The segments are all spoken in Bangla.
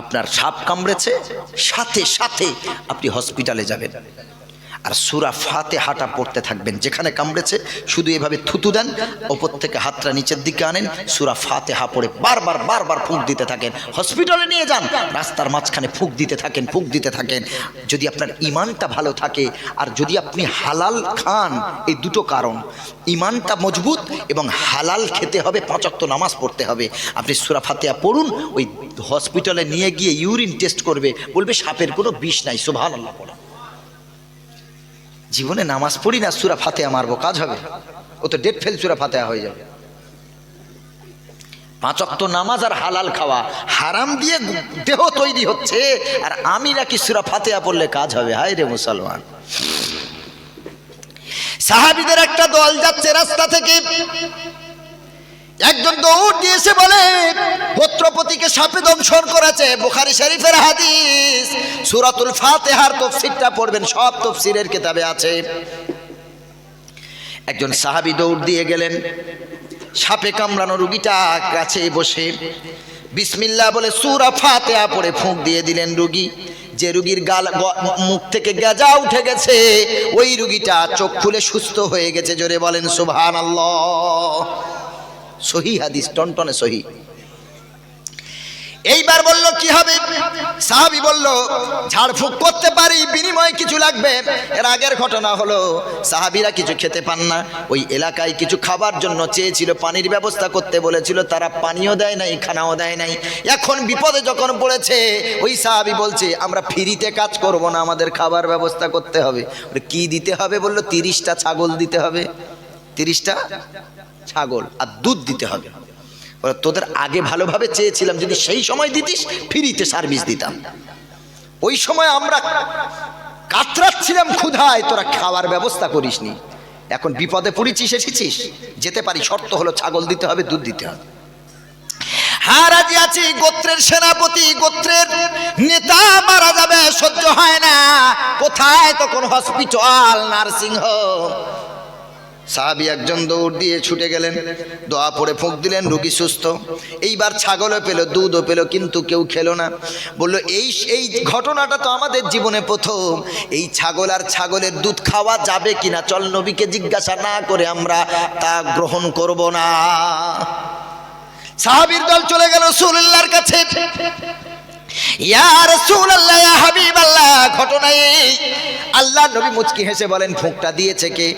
আপনার সাপ কামড়েছে সাথে সাথে আপনি হসপিটালে যাবেন। আর সুরা ফাতে হাঁটা পড়তে থাকবেন। যেখানে কামড়েছে, শুধু এভাবে থুতু দেন, ওপর থেকে হাতটা নিচের দিকে আনেন, সুরা ফাতে হা পড়ে বারবার বারবার ফুঁক দিতে থাকেন। হসপিটালে নিয়ে যান, রাস্তার মাঝখানে ফুঁক দিতে থাকেন, ফুঁক দিতে থাকেন। যদি আপনার ইমানটা ভালো থাকে, আর যদি আপনি হালাল খান, এই দুটো কারণ। ইমানটা মজবুত এবং হালাল খেতে হবে, পাঁচক্ত নামাজ পড়তে হবে। আপনি সুরা ফাতেহা পড়ুন, ওই হসপিটালে নিয়ে গিয়ে ইউরিন টেস্ট করবে, বলবে সাপের কোনো বিষ নাই সুভান আল্লাহ পড়া। জীবনে নামাজ পড়ি না, সুরা ফাতেয়া মারবো, কাজ হবে। ও তো ডেট ফেল সুরা ফাতেয়া হয়ে যাবে। পাঁচ অক্ত নামাজ আর হালাল খাওয়া, হারাম দিয়ে দেহ তৈরি হচ্ছে, আর আমি নাকি সুরা ফাতেয়া পড়লে কাজ হবে। হায় রে মুসলমান। সাহাবিদের একটা দল যাচ্ছে রাস্তা থেকে। একজন দৌড় দিয়ে এসে বলে গোত্রপতিকে সাপে দংশন করেছে বুখারি শরীফের হাদিস। সুরাতুল ফাতেহার তফসিরটা পড়বেন, সব তফসিরের কিতাবে আছে। একজন সাহাবি দৌড় দিয়ে গেলেন, সাপে কামড়ানো রুগীটা কাছে বসে বিসমিল্লা বলে সুরা ফাতেহা পড়ে ফুঁক দিয়ে দিলেন রুগী। যে রুগীর গাল মুখ থেকে গেজা উঠে গেছে, ওই রুগীটা চোখ খুলে সুস্থ হয়ে গেছে, জোরে বলেন সুবহান আল্লাহ সহি হাদিস টনটনে সহি। এইবার বলল, কি হবে? সাহাবি বলল ঝাড়ফুঁক করতে পারি, বিনিময়ে কিছু লাগবে। এর আগের ঘটনা হলো, সাহাবিরা কিছু খেতে পান না। ওই এলাকায় কিছু খাবার জন্য চেয়েছিল, পানির ব্যবস্থা করতে বলেছিল, তারা পানিও দেয় নাই, খানাও দেয় নাই। এখন বিপদে যখন পড়েছে, ওই সাহাবি বলছে, আমরা ফ্রিতে কাজ করব না, আমাদের খাবার ব্যবস্থা করতে হবে। কি দিতে হবে? বলল, তিরিশটা ছাগল দিতে হবে। তিরিশটা ছাগল আর দুধ দিতে হবে। তোদের আগে ভালোভাবে চেয়েছিলাম, যদি সেই সময় দিতিস, ফ্রিতে সার্ভিস দিতাম। ওই সময় আমরা কাতরাচ্ছিলাম ক্ষুধায়, তোরা খাওয়ার ব্যবস্থা করিসনি। এখন বিপদে পড়েছিস, এসেছিস। যেতে পারি, শর্ত হলো ছাগল দিতে হবে, দুধ দিতে হবে। হ্যাঁ রাজি আছি, গোত্রের সেনাপতি, গোত্রের নেতা, মারা যাবে, সহ্য হয় না। কোথায় তখন হসপিটাল নার্সিং হোম সাহাবি একজন দৌড় দিয়ে ছুটে গেলেন। দোয়া পড়ে ফোঁক দিলেন, রুগী সুস্থ। এইবার ছাগলও পেল, দুধও পেল, কিন্তু কেউ খেলো না। বলল, এই এই ঘটনাটা তো আমাদের জীবনে প্রথম। এই ছাগল আর ছাগলের দুধ খাওয়া যাবে কিনা? চল নবীকে জিজ্ঞাসা না করে আমরা তা গ্রহণ করব না। সাহাবির দল চলে গেল সুল্লাহর কাছে। রাসূলুল্লাহ হাবিবাল্লাহ ঘটনা এই আল্লাহ নবী মুচকি হেসে বলেন, ফুঁকটা দিয়েছে কে?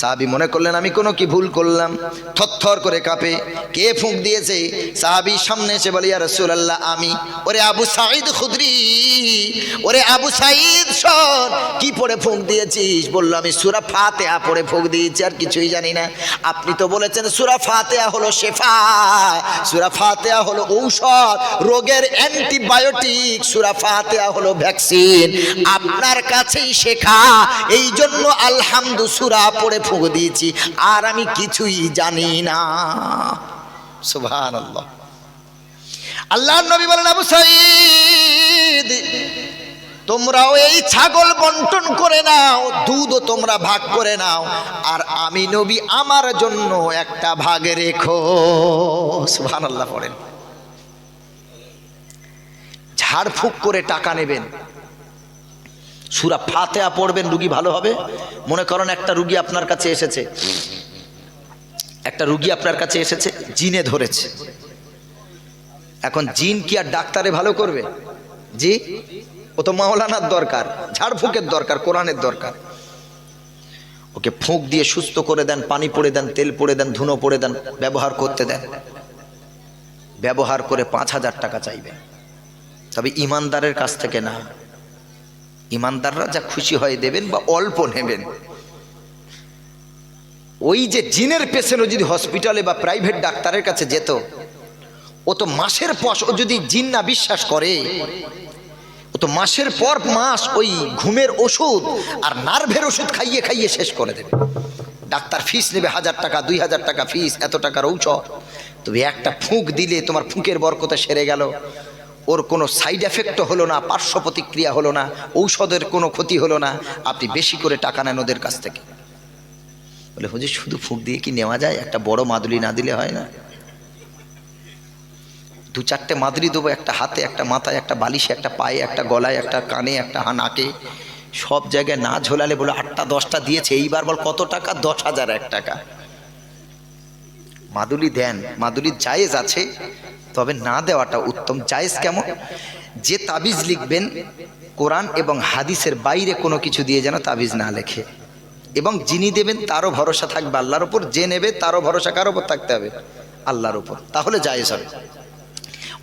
সাহাবি মনে করলেন, আমি কোনো কি ভুল করলাম? থরথর করে কাঁপে। কে ফুঁক দিয়েছে? সাহাবি সামনে এসে বলে, ইয়া রাসূলুল্লাহ, আমি। ওরে আবু সাঈদ খুদরি, ওরে আবু সাঈদ শোন, কি পড়ে ফুঁক দিয়েছিস? বলল, আমি সুরা ফাতিহা পড়ে ফুঁক দিয়েছি, আর কিছুই জানি না। আপনি তো বলেছেন, সুরা ফাতিহা হলো শেফা, সুরা ফাতিহা হলো ঔষধ, রোগের অ্যান্টিবায়োটিক, সুরা ফাতিহা হলো ভ্যাকসিন। আপনার কাছেই শেখা এই জন্য আলহামদু সূরা পড়ে ফুঁক দিয়েছি, আর আমি কিছুই জানি না। সুবহানাল্লাহ। আল্লাহ আল্লাহ নবী বলেন, আবু সাঈদ, তোমরাও এই ছাগল বন্টন করে নাও দুধও তোমরা ভাগ করে নাও, আর আমি নবী আমার জন্য একটা ভাগে রেখো। সুবহানাল্লাহ পড়েন ঝাড়ফুঁক করে টাকা নেবেন। সুরা ফাতেহা পড়বেন, রুগী ভালো হবে? মনে করেন একটা রুগী আপনার কাছে এসেছে। একটা রুগী আপনার কাছে এসেছে, জিনে ধরেছে। এখন জিন কি আর ডাক্তারে ভালো করবে? জি? ও তো মাওলানার দরকার, ঝাড়ফুঁকের দরকার, কোরআনের দরকার। ওকে ফুঁক দিয়ে সুস্থ করে দেন, পানি পড়ে দেন, তেল পড়ে দেন, ধুনো পড়ে দেন, ব্যবহার করতে দেন। ব্যবহার করে পাঁচ হাজার টাকা চাইবে। তবে ইমানদারের কাছ থেকে না। ইমানদাররা যা খুশি হয় দেবেন বা অল্প নেবেন। ওই যে জিনের পেশেন্টও যদি হসপিটালে বা প্রাইভেট ডাক্তারের কাছে যেত, ও তো মাসের পর ও যদি জিন না বিশ্বাস করে, ও তো মাসের পর মাস ওই ঘুমের ওষুধ আর নার্ভের ওষুধ খাইয়ে খাইয়ে শেষ করে দেবে। ডাক্তার ফিস নেবে হাজার টাকা, দুই হাজার টাকা ফিস, এত টাকার ঔষধ। তবে একটা ফুঁক দিলে তোমার ফুঁকের বরকতে সেরে গেল। ওর কোনো সাইড এফেক্টও হলো না, পার্শ্ব প্রতিক্রিয়া হলো না, ঔষধের কোনো ক্ষতি হলো না, আপনি বেশি করে টাকা নেন ওদের কাছ থেকে। বলে, হুজুর, শুধু ফুঁক দিয়ে কি নেওয়া যায়? একটা বড় মাদুলি না দিলে হয় না? দু চারটে মাদুরি দেবো, একটা হাতে, একটা মাথায়, একটা বালিশে, একটা পায়ে, একটা গলায়, একটা কানে, একটা নাকে। সব জায়গায় না ঝোলালে বলে, আটটা, দশটা দিয়েছে। এইবার বল, কত টাকা? দশ হাজার, এক টাকা। মাদুলি দেন, মাদুলি জায়েজ আছে, তবে না দেওয়াটা উত্তম। জায়েজ কেমন? যে তাবিজ লিখবেন, কোরআন এবং হাদিসের বাইরে কোনো কিছু দিয়ে যেন তাবিজ না লেখে। এবং যিনি দেবেন, তারও ভরসা থাকবে আল্লাহর ওপর যে নেবে, তারও ভরসা কার ওপর থাকতে হবে? আল্লাহর ওপর তাহলে জায়েজ হবে।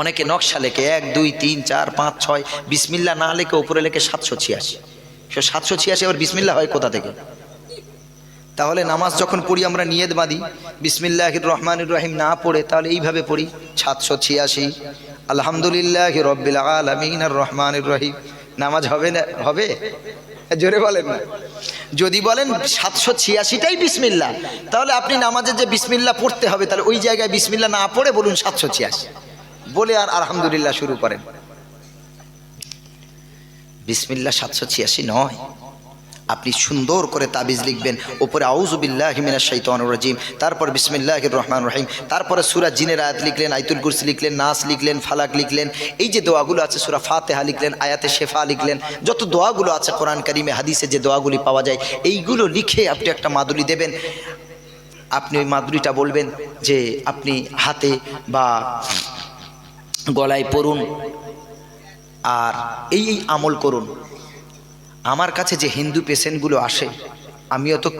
অনেকে নকশা লেখে এক, দুই, তিন, চার, পাঁচ, ছয়, বিসমিল্লা না লেখে উপরে লেখে সাতশো ছিয়াশি। সে সাতশো ছিয়াশি আবার বিসমিল্লা হয় কোথা থেকে? তাহলে নামাজ যখন পড়ি আমরা নিয়ত বাঁধি বিসমিল্লাহ রহমানুর রহিম না পড়ে তাহলে এইভাবে পড়ি, সাতশো ছিয়াশি। আলহামদুলিল্লাহ রব্বিল আলমিন আর রহমানুর রহিম। নামাজ হবে না, হবে? জোরে বলেন না। যদি বলেন সাতশো ছিয়াশিটাই বিসমিল্লা তাহলে আপনি নামাজে যে বিসমিল্লা পড়তে হবে, তাহলে ওই জায়গায় বিসমিল্লা না পড়ে বলুন সাতশো ছিয়াশি। বলে আর আলহামদুলিল্লাহ শুরু করেন। বিসমিল্লা সাতশো ছিয়াশি নয়। আপনি সুন্দর করে তাবিজ লিখবেন। ওপরে আউজুবিল্লাহ হিমিনা শৈতান রাজিম, তারপর বিসমিল্লাহ রহমান রহিম, তারপরে সুরা জিনের আয়াত লিখলেন আইতুল কুরসি লিখলেন, নাস লিখলেন, ফালাক লিখলেন, এই যে দোয়াগুলো আছে সুরা ফাতেহা লিখলেন, আয়াতে শেফা লিখলেন, যত দোয়াগুলো আছে কোরআন কারিমে, হাদিসে যে দোয়াগুলি পাওয়া যায়, এইগুলো লিখে আপনি একটা মাদুলি দেবেন। আপনি ওই মাদুরিটা বলবেন যে আপনি হাতে বা গলায় পড়ুন আর এই আমল করুন। আমার কাছে যে হিন্দু পেশেন্টগুলো আসে আমিও তো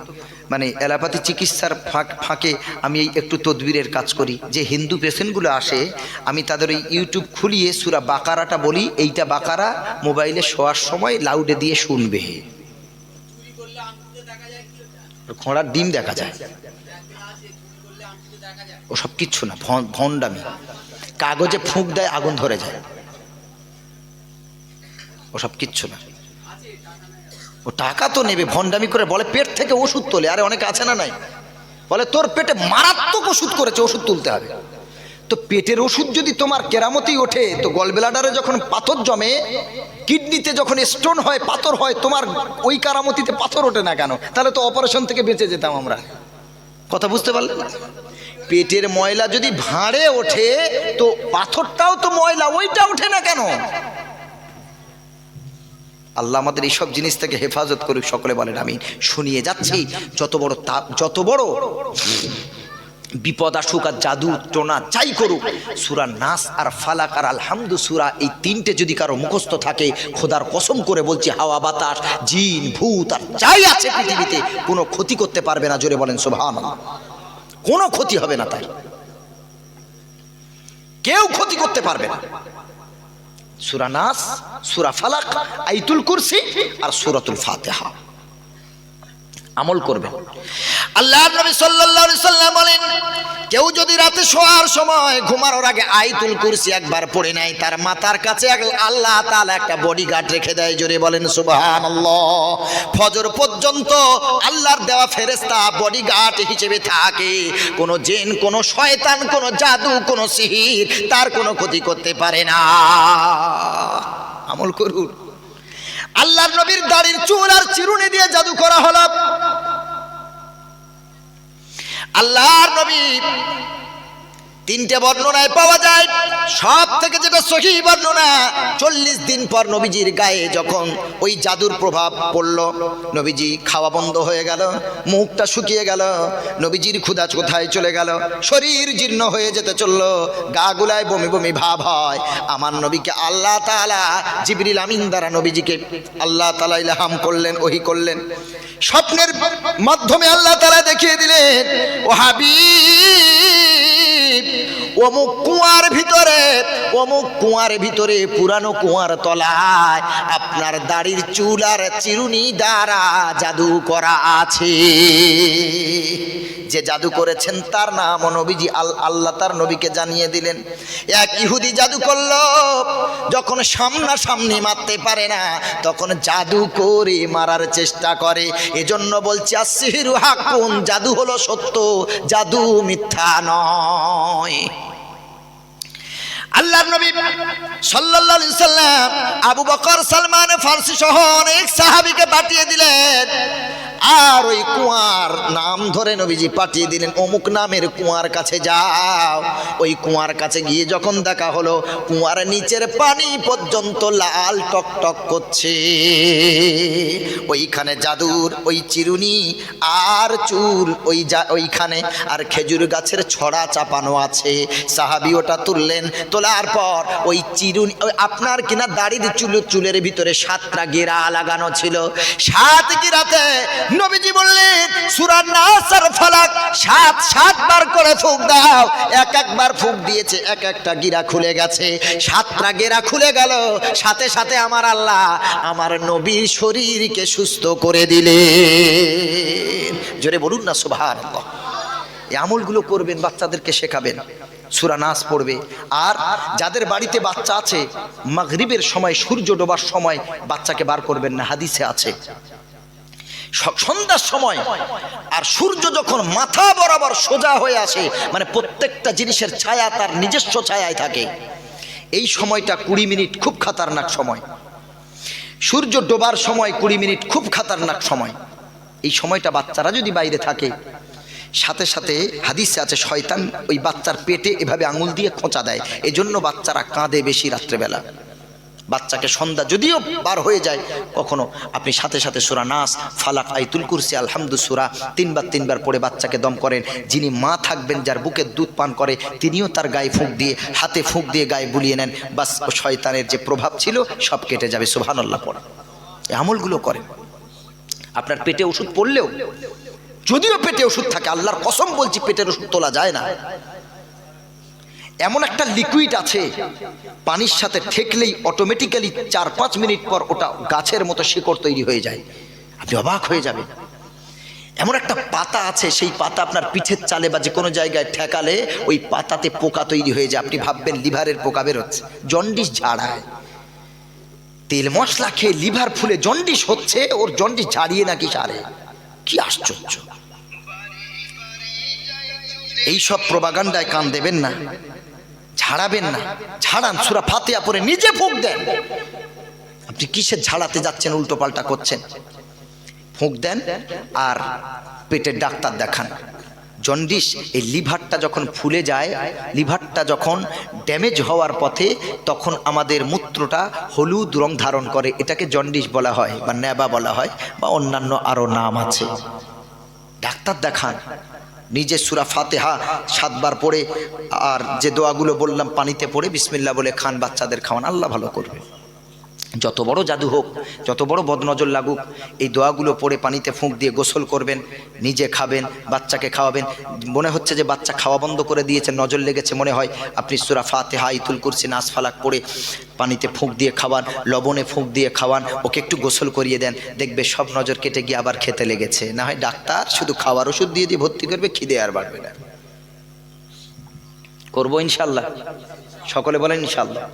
মানে অ্যালোপ্যাথি চিকিৎসার ফাঁক, ফাঁকে আমি এই একটু তদবিরের কাজ করি। যে হিন্দু পেশেন্টগুলো আসে, আমি তাদের ওই ইউটিউব খুলিয়ে সুরা বাকারাটা বলি, এইটা বাকারা মোবাইলে শোয়ার সময় লাউডে দিয়ে শুনবে। খোঁড়ার ডিম দেখা যায়। ওসব কিচ্ছু না ভণ্ডামি। কাগজে ফুঁক দেয়, আগুন ধরে যায়। ওসব কিচ্ছু না। ও টাকা তো নেবে, ভণ্ডামি করে বলে পেট থেকে ওষুধ তোলে, আরে অনেকে আছে না নাই? বলে তোর পেটে মারাত্মক ওষুধ করেছে, ওষুধ তুলতে হবে। তো পেটের ওষুধ যদি তোমার কেরামতেই ওঠে, তো গলবেলাডারে যখন পাথর জমে, কিডনিতে যখন স্টোন হয়, পাথর হয়, তোমার ওই কারামতিতে পাথর ওঠে না কেন? তাহলে তো অপারেশন থেকে বেঁচে যেতাম আমরা। কথা বুঝতে পারলেন পেটের ময়লা যদি ভাঁড়ে ওঠে, তো পাথরটাও তো ময়লা, ওইটা ওঠে না কেন? আল্লাহ আমাদের এইসব জিনিস থেকে হেফাজত করুক, সকলে বলেন আমি শুনিয়ে যাচ্ছি, যত বড় তাপ যত বড় বিপদ আসুক আর জাদু টোনা চাই করুক, সুরা নাস আর ফালাক আর আলহামদু সুরা এই তিনটে যদি কারও মুখস্থ থাকে, খোদার কসম করে বলছি, হাওয়া, বাতাস, জিন, ভূত আর যাই আছে পৃথিবীতে, কোনো ক্ষতি করতে পারবে না, জোরে বলেন সুবহান কোনো ক্ষতি হবে না তাই কেউ ক্ষতি করতে পারবে না। সুরা নাস সুরা ফালাক আইতুল কুরসি আর সুরাতুল ফাতিহা। আমল করবেন আল্লাহ নবী সাল্লাল্লাহু সাল্লাম বলেন, কেউ যদি রাতে শোয়ার সময় ঘুমানোর আগে আইতুল কুরসি একবার পড়ে নেয়, তার মাথার কাছে আল্লাহ তাআলা একটা বডিগার্ড রেখে দেয়, জোরে বলেন সুবহানাল্লাহ। ফজর পর্যন্ত আল্লাহর দেওয়া ফেরেশতা বডিগার্ড হিসেবে থাকে। কোনো জিন, কোনো শয়তান, কোনো জাদু, কোনো সিহির, তার কোনো ক্ষতি করতে পারে না। আমল করুন। আল্লাহর নবীর দাড়ির চুল আর চিরুনি দিয়ে জাদু করা হলো। আল্লাহর নবী তিনটে বর্ণনায় পাওয়া যায়। সব থেকে যেটা সহি বর্ণনা, চল্লিশ দিন পর নবীজির গায়ে যখন ওই জাদুর প্রভাব পড়ল, নবীজি খাওয়া বন্ধ হয়ে গেল, মুখটা শুকিয়ে গেল, নবীজির ক্ষুধা কোথায় চলে গেল, শরীর জীর্ণ হয়ে যেতে চলল, গা গুলায় বমি বমি ভাব হয়। আমার নবীকে আল্লাহ তাআলা জিবরিল আমিন দ্বারা নবীজিকে আল্লাহ তাআলা ইলহাম করলেন, ওহি করলেন। স্বপ্নের মাধ্যমে আল্লাহ তালা দেখিয়ে দিলেন, ও হাবিব! অমুক কুয়ার ভিতরে, অমুক কুয়ার ভিতরে পুরানো কুয়ার তলায় আপনার দাড়ির চুল আর চিরুনি দ্বারা জাদু করা আছে। যে জাদু করেছেন তার নাম নবীজি আল আল্লাহ তার নবীকে জানিয়ে দিলেন। এক ইহুদি জাদু করল, যখন সামনাসামনি মারতে পারে না, তখন জাদু করে মারার চেষ্টা করে। এজন্য বলছি আসিহিরু হাকুন জাদু হলো সত্য, জাদু মিথ্যা নয়। আল্লাহর নবী সাল্লাল্লাহু আলাইহি সাল্লাম আবু বকর, সালমান, ফারসি সহ অনেক সাহাবীকে পাঠিয়ে দিলেন। আর ওই কুয়ার নাম ধরে নবীজি পাঠিয়ে দিলেন, অমুক নামের কুয়ার কাছে যাও। ওই কুয়ার কাছে গিয়ে যখন দেখা হলো, কুয়ার নিচের পানি পর্যন্ত লাল টক টক করছে। ওইখানে জাদুর ওই চিরুনি আর চুল ওই যা, ওইখানে আর খেজুর গাছের ছড়া চাপানো আছে। সাহাবি ওটা তুললেন, তোলার পর ওই চিরুনি আপনার কিনা দাড়ির চুল, চুলের ভিতরে সাতটা গেরা লাগানো ছিল। সাত গিরাতে নবীজি সুরার নাস আর ফালাক সাত সাতবার করে ফুক দাও। এক একবার ফুক দিয়েছে, এক একটা গিরা খুলে গেছে। সাতটা গেরা খুলে গেল। সাথে সাথে আমার আল্লাহ আমার শরীরকে সুস্থ করে দিলে জোরে বলুন না সুভার এই আমলগুলো করবেন, বাচ্চাদেরকে শেখাবেন। সুরা নাচ পড়বে। আর যাদের বাড়িতে বাচ্চা আছে, মাগরিবের সময়, সূর্য ডোবার সময় বাচ্চাকে বার করবেন না, হাদিসে আছে। সন্ধ্যার সময়। আর সূর্য যখন মাথা বরাবর সোজা হয়ে আসে মানে প্রত্যেকটা জিনিসের ছায়া তার নিজস্ব ছায়ায় থাকে। এই সময়টা কুড়ি মিনিট খুব খাতারনাক সময়। সূর্য ডোবার সময় কুড়ি মিনিট খুব খাতারনাক সময়। এই সময়টা বাচ্চারা যদি বাইরে থাকে, সাথে সাথে হাদিসে আছে, শয়তান ওই বাচ্চার পেটে এভাবে আঙুল দিয়ে খোঁচা দেয়। এজন্য বাচ্চারা কাঁদে বেশি রাত্রেবেলা। বাচ্চাকে সন্ধ্যা যদিও বার হয়ে যায়, কখনো আপনি সাথে সাথে সুরা নাস, ফালাক আইতুল কুরসি আলহামদু সুরা তিনবার তিনবার পড়ে বাচ্চাকে দম করেন। যিনি মা থাকবেন, যার বুকে দুধ পান করে, তিনিও তার গায়ে ফুঁক দিয়ে, হাতে ফুঁক দিয়ে গায়ে বুলিয়ে নেন। বাস শয়তানের যে প্রভাব ছিল, সব কেটে যাবে। সুবহানাল্লাহ, পড়ে। এই আমলগুলো করেন। আপনার পেটে ওষুধ পড়লেও, যদিও পেটে ওষুধ থাকে, আল্লাহর কসম বলছি, পেটের ওষুধ তোলা যায় না। এমন একটা লিকুইড আছে, পানির সাথে ঠেকলেই অটোমেটিক্যালি চার পাঁচ মিনিট পর ওটা গাছের মতো শিকড় তৈরি হয়ে যায়। আপনি অবাক হয়ে যাবেন। এমন একটা পাতা আছে, সেই পাতা আপনার পিঠের চালে বা যে কোনো জায়গায় ঠেকালে ওই পাতাতে পোকা তৈরি হয়ে যায়। আপনি ভাববেন লিভারের পোকা বেরোচ্ছে, জন্ডিস ঝাড়ায়। তেল মশলা খেয়ে লিভার ফুলে জন্ডিস হচ্ছে, ওর জন্ডিস ঝাড়িয়ে নাকি সারে। কি আশ্চর্য। এইসব প্রবাগান্ডায় কান দেবেন না। ঝাড়াবেন না। ঝাড়ান, সুরা ফাতিয়া পরে নিজে ফুঁক দেন। আপনি কিসের ঝাড়াতে যাচ্ছেন উল্টো পাল্টা করছেন? ফুঁক দেন আর পেটের ডাক্তার দেখান। জন্ডিস, এই লিভারটা যখন ফুলে যায়, লিভারটা যখন ড্যামেজ হওয়ার পথে, তখন আমাদের মূত্রটা হলুদ রং ধারণ করে। এটাকে জন্ডিস বলা হয় বা ন্যাবা বলা হয় বা অন্যান্য আরও নাম আছে। ডাক্তার দেখান। নিজে সুরা ফাতেহা সাতবার পড়ে, আর যে দোয়াগুলো বললাম পানিতে পড়ে বিসমিল্লা বলে খান বাচ্চাদের খাওয়ান, আল্লাহ ভালো করবে। যত বড় জাদু হোক, যত বড় বদনজর লাগুক, এই দোয়াগুলো পড়ে পানিতে ফুঁক দিয়ে গোসল করবেন, নিজে খাবেন, বাচ্চাকে খাওয়াবেন। মনে হচ্ছে যে বাচ্চা খাওয়া বন্ধ করে দিয়েছে, নজর লেগেছে মনে হয়। আপনি সুরা ফাতেহা ইতুল কুরসি, নাস, ফালাক পড়ে পানিতে ফুঁক দিয়ে খাওয়ান, লবণে ফুঁক দিয়ে খাওয়ান, ওকে একটু গোসল করিয়ে দেন, দেখবে সব নজর কেটে গিয়ে আবার খেতে লেগেছে। না হয় ডাক্তার শুধু খাওয়ার ওষুধ দিয়ে দিয়ে ভর্তি করবে, খিদে আর বাড়বে না। করব ইনশাল্লাহ সকলে বলেন ইনশাল্লাহ